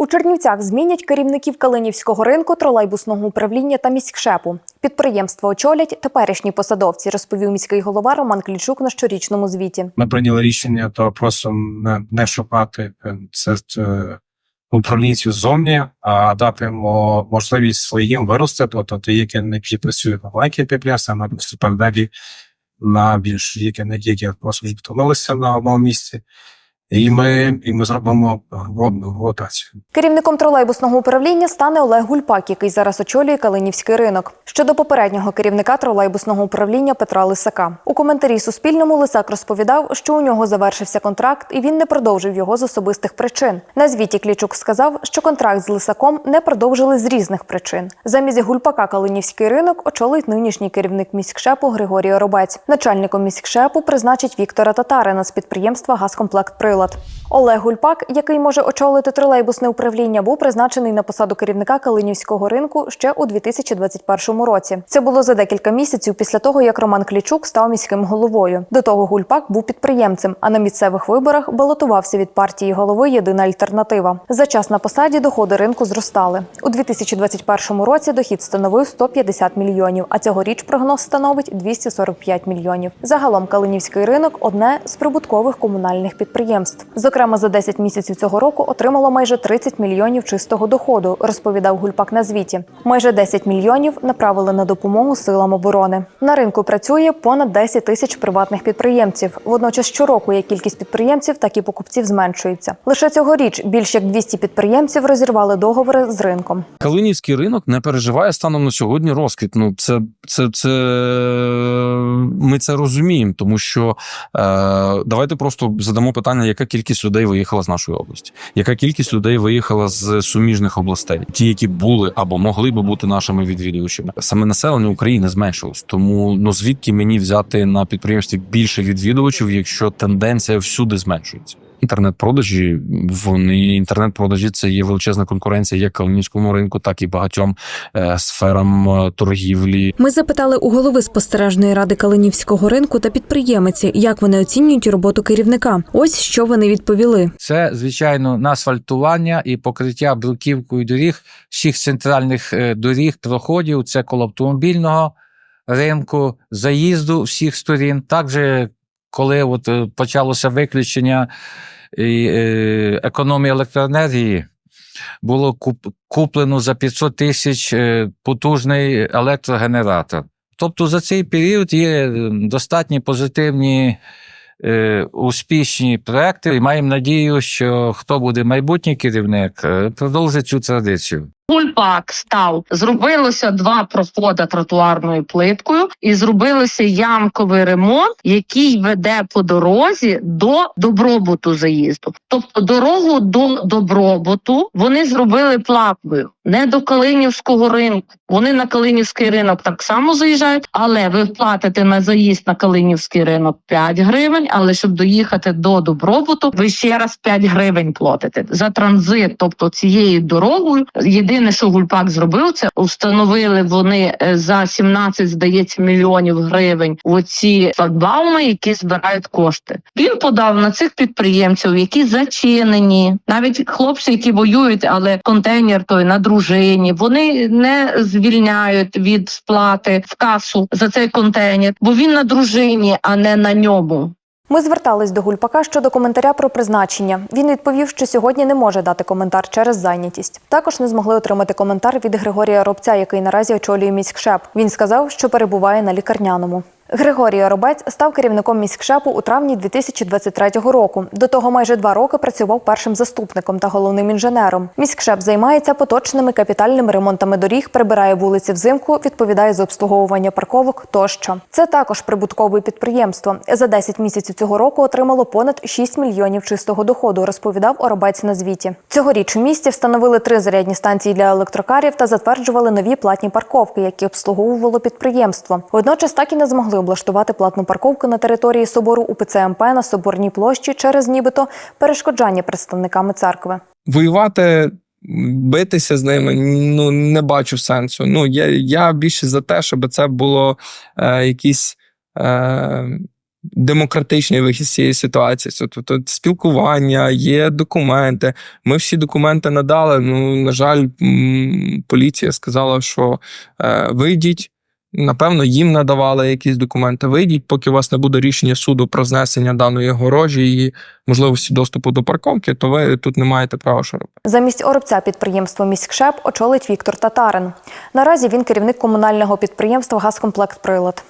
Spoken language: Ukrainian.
У Чернівцях змінять керівників Калинівського ринку, тролейбусного управління та міськшепу. Підприємство очолять теперішні посадовці, розповів міський голова Роман Клічук на щорічному звіті. Ми прийняли рішення, то просто не, шукати е, це е, управлінців ззовні, а дати мо- можливість своїм вирости, тобто ті, які не працюють на маленьких підприємствах, на передалі на більш які не які просто втомилися на одному місці. І ми, і ми зробимо ротацію. Керівником тролейбусного управління стане Олег Гульпак, який зараз очолює Калинівський ринок. Щодо попереднього керівника тролейбусного управління Петра Лисака. У коментарі Суспільному Лисак розповідав, що у нього завершився контракт і він не продовжив його з особистих причин. На звіті Клічук сказав, що контракт з Лисаком не продовжили з різних причин. Замість Гульпака Калинівський ринок очолить нинішній керівник міськшепу Григорій Оробець. Начальником міськшепу призначить Віктора Татарина з підприємства Газкомплект Прилад. Олег Гульпак, який може очолити тролейбусне управління, був призначений на посаду керівника Калинівського ринку ще у 2021 році. Це було за декілька місяців після того, як Роман Клічук став міським головою. До того Гульпак був підприємцем, а на місцевих виборах балотувався від партії голови Єдина альтернатива. За час на посаді доходи ринку зростали. У 2021 році дохід становив 150 мільйонів, а цьогоріч прогноз становить 245 мільйонів. Загалом Калинівський ринок одне з прибуткових комунальних підприємств. Зокрема, за 10 місяців цього року отримало майже 30 мільйонів чистого доходу, розповідав Гульпак на звіті. Майже 10 мільйонів направили на допомогу силам оборони. На ринку працює понад 10 тисяч приватних підприємців. Водночас щороку як кількість підприємців, так і покупців зменшується. Лише цьогоріч більш як 200 підприємців розірвали договори з ринком. Калинівський ринок не переживає станом на сьогодні розквіт. Ну це, це, це ми це розуміємо, тому що е, давайте просто задамо питання, яка кількість людей виїхала з нашої області, яка кількість людей виїхала з суміжних областей, ті, які були або могли би бути нашими відвідувачами. Саме населення України зменшилось. Тому ну звідки мені взяти на підприємстві більше відвідувачів, якщо тенденція всюди зменшується. Інтернет-продажі, вони інтернет-продажі це є величезна конкуренція як калинівському ринку, так і багатьом е, сферам е, торгівлі. Ми запитали у голови спостережної ради Калинівського ринку та підприємиці, як вони оцінюють роботу керівника. Ось що вони відповіли. Це звичайно насфальтування і покриття бруківкою доріг всіх центральних е, доріг, проходів. Це коло автомобільного ринку, заїзду всіх сторін. Також, коли от е, почалося виключення е, економії електроенергії, було куп- куплено за 500 тисяч е, потужний електрогенератор. Тобто за цей період є достатні позитивні успішні проекти. І маємо надію, що хто буде майбутній керівник, продовжить цю традицію. Гульпак став, зробилося два проходи тротуарною плиткою, і зробилося ямковий ремонт, який веде по дорозі до добробуту заїзду. Тобто дорогу до добробуту вони зробили платною, не до Калинівського ринку. Вони на Калинівський ринок так само заїжджають, але ви платите на заїзд на Калинівський ринок 5 гривень. Але щоб доїхати до добробуту, ви ще раз 5 гривень платите за транзит. Тобто цією дорогою єдине, що гульпак зробив, це установили вони е, за 17, здається, мільйонів гривень оці шлагбауми, які збирають кошти. Він подав на цих підприємців, які зачинені, навіть хлопці, які воюють, але контейнер той на дружині, вони не звільняють від сплати в касу за цей контейнер, бо він на дружині, а не на ньому. Ми звертались до Гульпака щодо коментаря про призначення. Він відповів, що сьогодні не може дати коментар через зайнятість. Також не змогли отримати коментар від Григорія Робця, який наразі очолює міськшеп. Він сказав, що перебуває на лікарняному. Григорій Оробець став керівником міськшепу у травні 2023 року. До того майже два роки працював першим заступником та головним інженером. Міськшеп займається поточними капітальними ремонтами доріг, прибирає вулиці взимку, відповідає за обслуговування парковок тощо. Це також прибуткове підприємство. За 10 місяців цього року отримало понад 6 мільйонів чистого доходу, розповідав Оробець на звіті. Цьогоріч у місті встановили три зарядні станції для електрокарів та затверджували нові платні парковки, які обслуговувало підприємство. Водночас так і не змогли облаштувати платну парковку на території собору УПЦ МП на Соборній площі через нібито перешкоджання представниками церкви. воювати, битися з ними ну не бачу сенсу. Ну я, я більше за те, щоб це було е, якісь е, демократичний вихід з цієї ситуації. Тобто спілкування, є документи. Ми всі документи надали. Ну, на жаль, поліція сказала, що е, вийдіть. Напевно, їм надавали якісь документи. Вийдіть, поки у вас не буде рішення суду про знесення даної горожі і можливості доступу до парковки, то ви тут не маєте права що робити. Замість оробця підприємство «Міськшеп» очолить Віктор Татарин. Наразі він керівник комунального підприємства «Газкомплект Прилад».